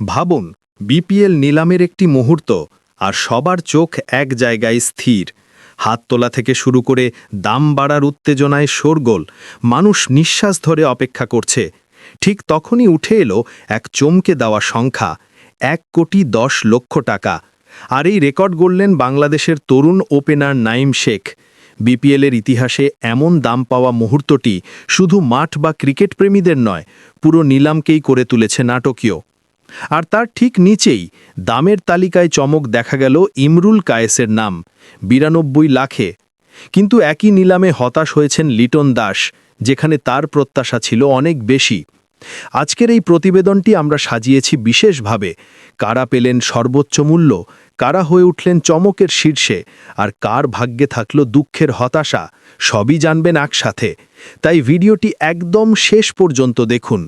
ভাবুন, বিপিএল নিলামের একটি মুহূর্ত আর সবার চোখ এক জায়গায় স্থির। হাত তোলা থেকে শুরু করে দাম বাড়ার উত্তেজনায় শোরগোল। মানুষ নিঃশ্বাস ধরে অপেক্ষা করছে। ঠিক তখনই উঠে এলো এক চমকে দেওয়া সংখ্যা, এক কোটি দশ লক্ষ টাকা। আর এই রেকর্ড গড়লেন বাংলাদেশের তরুণ ওপেনার নাইম শেখ। বিপিএলের ইতিহাসে এমন দাম পাওয়া মুহূর্তটি শুধু মাঠ বা ক্রিকেট প্রেমীদের নয়, পুরো নিলামকেই করে তুলেছে নাটকীয়। আর তার ঠিক নিচেই দামের তালিকায় চমক দেখা গেল ইমরুল কায়েসের নাম, বিরানব্বই লাখে। কিন্তু একই নিলামে হতাশ হয়েছেন লিটন দাস, যেখানে তার প্রত্যাশা ছিল অনেক বেশি। আজকের এই প্রতিবেদনটি আমরা সাজিয়েছি বিশেষভাবে, কারা পেলেন সর্বোচ্চ মূল্য, কারা হয়ে উঠলেন চমকের শীর্ষে, আর কার ভাগ্যে থাকল দুঃখের হতাশা, সবই জানবেন একসাথে। তাই ভিডিওটি একদম শেষ পর্যন্ত দেখুন।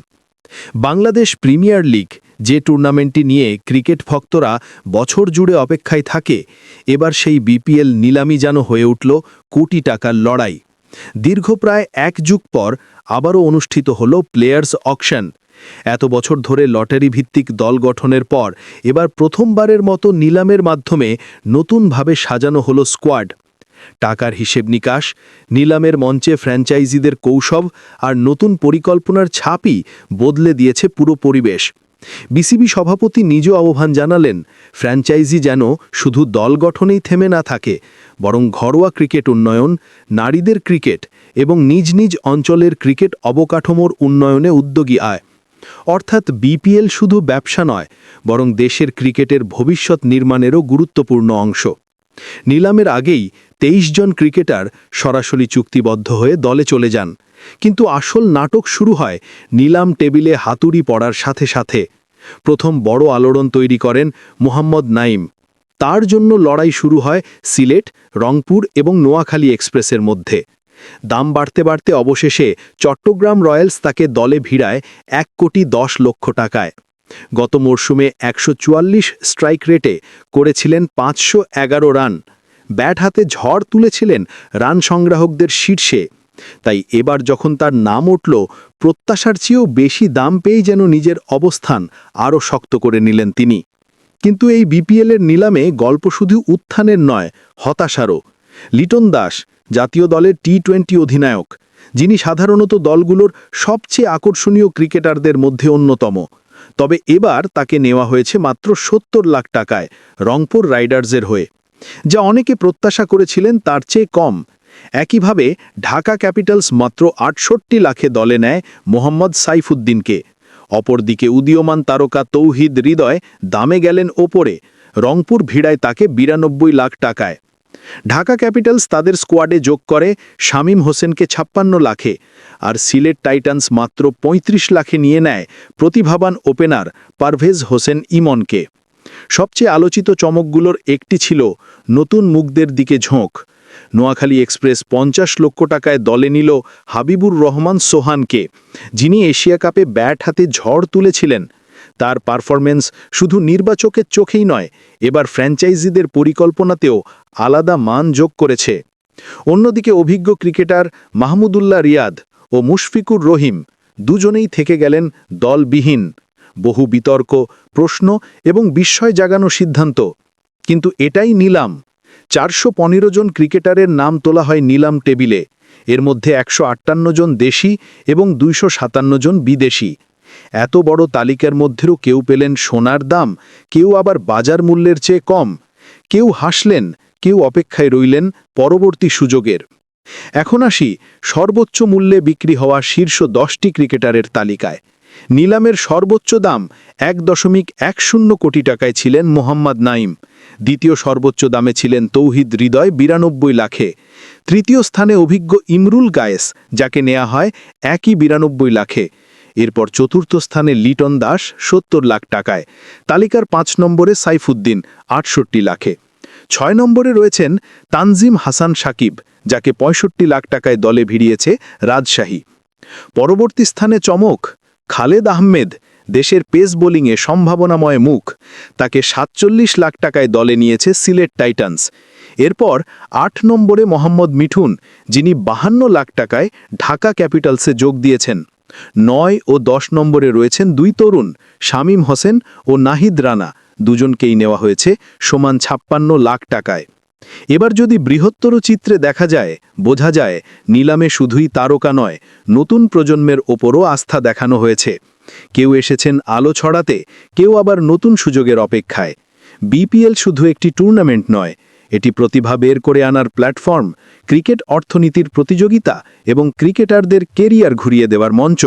বাংলাদেশ প্রিমিয়ার লিগ যে টুর্নামেন্টটি নিয়ে ক্রিকেট ভক্তরা বছর জুড়ে অপেক্ষায় থাকে, এবার সেই বিপিএল নিলামি যেন হয়ে উঠল কোটি টাকার লড়াই। দীর্ঘ প্রায় এক যুগ পর আবারও অনুষ্ঠিত হল প্লেয়ার্স অকশন। এত বছর ধরে লটারি ভিত্তিক দল গঠনের পর এবার প্রথমবারের মতো নিলামের মাধ্যমে নতুনভাবে সাজানো হলো স্কোয়াড। টাকার হিসেব নিকাশ, নিলামের মঞ্চে ফ্র্যাঞ্চাইজিদের কৌশব আর নতুন পরিকল্পনার ছাপই বদলে দিয়েছে পুরো পরিবেশ। বিসিবি সভাপতি নিজ আহ্বান জানালেন, ফ্র্যাঞ্চাইজি যেন শুধু দল গঠনেই থেমে না থাকে, বরং ঘরোয়া ক্রিকেট উন্নয়ন, নারীদের ক্রিকেট এবং নিজ নিজ অঞ্চলের ক্রিকেট অবকাঠামোর উন্নয়নে উদ্যোগী আয়। অর্থাৎ বিপিএল শুধু ব্যবসা নয়, বরং দেশের ক্রিকেটের ভবিষ্যৎ নির্মাণেরও গুরুত্বপূর্ণ অংশ। নিলামের আগেই তেইশ জন ক্রিকেটার সরাসরি চুক্তিবদ্ধ হয়ে দলে চলে যান। কিন্তু আসল নাটক শুরু হয় নিলাম টেবিলে হাতুড়ি পড়ার সাথে সাথে। প্রথম বড় আলোড়ন তৈরি করেন মোহাম্মদ নাইম তার জন্য লড়াই শুরু হয় সিলেট, রংপুর এবং নোয়াখালী এক্সপ্রেসের মধ্যে। দাম বাড়তে বাড়তে অবশেষে চট্টগ্রাম রয়্যালস তাকে দলে ভিড়ায় এক কোটি দশ লক্ষ টাকায়। গত মরশুমে একশো চুয়াল্লিশ স্ট্রাইক রেটে করেছিলেন পাঁচশো এগারো রান। ব্যাট হাতে ঝড় তুলেছিলেন রান সংগ্রাহকদের শীর্ষে। তাই এবার যখন তার নাম উঠল, প্রত্যাশার চেয়েও বেশি দাম পেয়েই যেন নিজের অবস্থান আরও শক্ত করে নিলেন তিনি। কিন্তু এই বিপিএলের নিলামে গল্প শুধু উত্থানের নয়, হতাশারও। লিটন দাস, জাতীয় দলের টি টোয়েন্টি অধিনায়ক, যিনি সাধারণত দলগুলোর সবচেয়ে আকর্ষণীয় ক্রিকেটারদের মধ্যে অন্যতম। তবে এবার তাকে নেওয়া হয়েছে মাত্র সত্তর লাখ টাকায় রংপুর রাইডার্সের হয়ে। যা অনেকে প্রত্যাশা করেছিলেন তার চেয়ে কম। একইভাবে ঢাকা ক্যাপিটালস মাত্র আটষট্টি লাখে দলে নেয় মোহাম্মদ সাইফুদ্দিনকে। অপরদিকে উদীয়মান তারকা তৌহিদ হৃদয় দামে গেলেন ওপরে। রংপুর ভিড়ায় তাকে বিরানব্বই লাখ টাকায়। ঢাকা ক্যাপিটালস তাদের স্কোয়াডে যোগ করে শামীম হোসেনকে ছাপ্পান্ন লাখে আর সিলেট টাইটান্স মাত্র ৩৫ লাখে নিয়ে নেয় প্রতিভাবান ওপেনার পারভেজ হোসেন ইমনকে। সবচেয়ে আলোচিত চমকগুলোর একটি ছিল নতুন মুখদের দিকে ঝোঁক। নোয়াখালী এক্সপ্রেস পঞ্চাশ লক্ষ টাকায় দলে নিল হাবিবুর রহমান সোহানকে, যিনি এশিয়া কাপে ব্যাট হাতে ঝড় তুলেছিলেন। তার পারফরমেন্স শুধু নির্বাচকের চোখেই নয়, এবার ফ্র্যাঞ্চাইজিদের পরিকল্পনাতেও আলাদা মান যোগ করেছে। অন্যদিকে অভিজ্ঞ ক্রিকেটার মাহমুদুল্লাহ রিয়াদ ও মুশফিকুর রহিম দুজনেই থেকে গেলেন দলবিহীন। বহু বিতর্ক, প্রশ্ন এবং বিস্ময় জাগানো সিদ্ধান্ত। কিন্তু এটাই নিলাম। চারশো পনেরো জন ক্রিকেটারের নাম তোলা হয় নিলাম টেবিলে। এর মধ্যে একশো আটান্ন জন দেশি এবং দুইশো সাতান্ন জন বিদেশি। এত বড় তালিকার মধ্যেও কেউ পেলেন সোনার দাম, কেউ আবার বাজার মূল্যের চেয়ে কম। কেউ হাসলেন, কেউ অপেক্ষায় রইলেন পরবর্তী সুযোগের। এখন আসি সর্বোচ্চ মূল্যে বিক্রি হওয়া শীর্ষ দশটি ক্রিকেটারের তালিকায়। নিলামের সর্বোচ্চ দাম এক দশমিক এক শূন্য কোটি টাকায় ছিলেন মোহাম্মদ নাইম দ্বিতীয় সর্বোচ্চ দামে ছিলেন তৌহিদ হৃদয় বিরানব্বই লাখে। তৃতীয় স্থানে অভিজ্ঞ ইমরুল গায়েস, যাকে নেওয়া হয় একই বিরানব্বই লাখে। এরপর চতুর্থ স্থানে লিটন দাস সত্তর লাখ টাকায়। তালিকার পাঁচ নম্বরে সাইফুদ্দিন, আটষট্টি লাখে। ছয় নম্বরে রয়েছেন তানজিম হাসান সাকিব, যাকে পঁয়ষট্টি লাখ টাকায় দলে ভিড়িয়েছে রাজশাহী। পরবর্তী স্থানে চমক, খালেদ আহমেদ, দেশের পেস বোলিংয়ে সম্ভাবনাময় মুখ। তাকে সাতচল্লিশ লাখ টাকায় দলে নিয়েছে সিলেট টাইটান্স। এরপর আট নম্বরে মোহাম্মদ মিঠুন, যিনি বাহান্ন লাখ টাকায় ঢাকা ক্যাপিটালসে যোগ দিয়েছেন। নয় ও দশ নম্বরে রয়েছেন দুই তরুণ, শামীম হোসেন ও নাহিদ রানা। দুজনকেই নেওয়া হয়েছে সমান ছাপ্পান্ন লাখ টাকায়। এবার যদি বৃহত্তর চিত্রে দেখা যায়, বোঝা যায় নিলামে শুধুই তারকা নয়, নতুন প্রজন্মের ওপরও আস্থা দেখানো হয়েছে। কেউ এসেছেন আলো ছড়াতে, কেউ আবার নতুন সুযোগের অপেক্ষায়। বিপিএল শুধু একটি টুর্নামেন্ট নয় এটি প্রতিভা বের করে আনার প্ল্যাটফর্ম, ক্রিকেট অর্থনীতির প্রতিযোগিতা এবং ক্রিকেটারদের কেরিয়ার ঘুরিয়ে দেওয়ার মঞ্চ।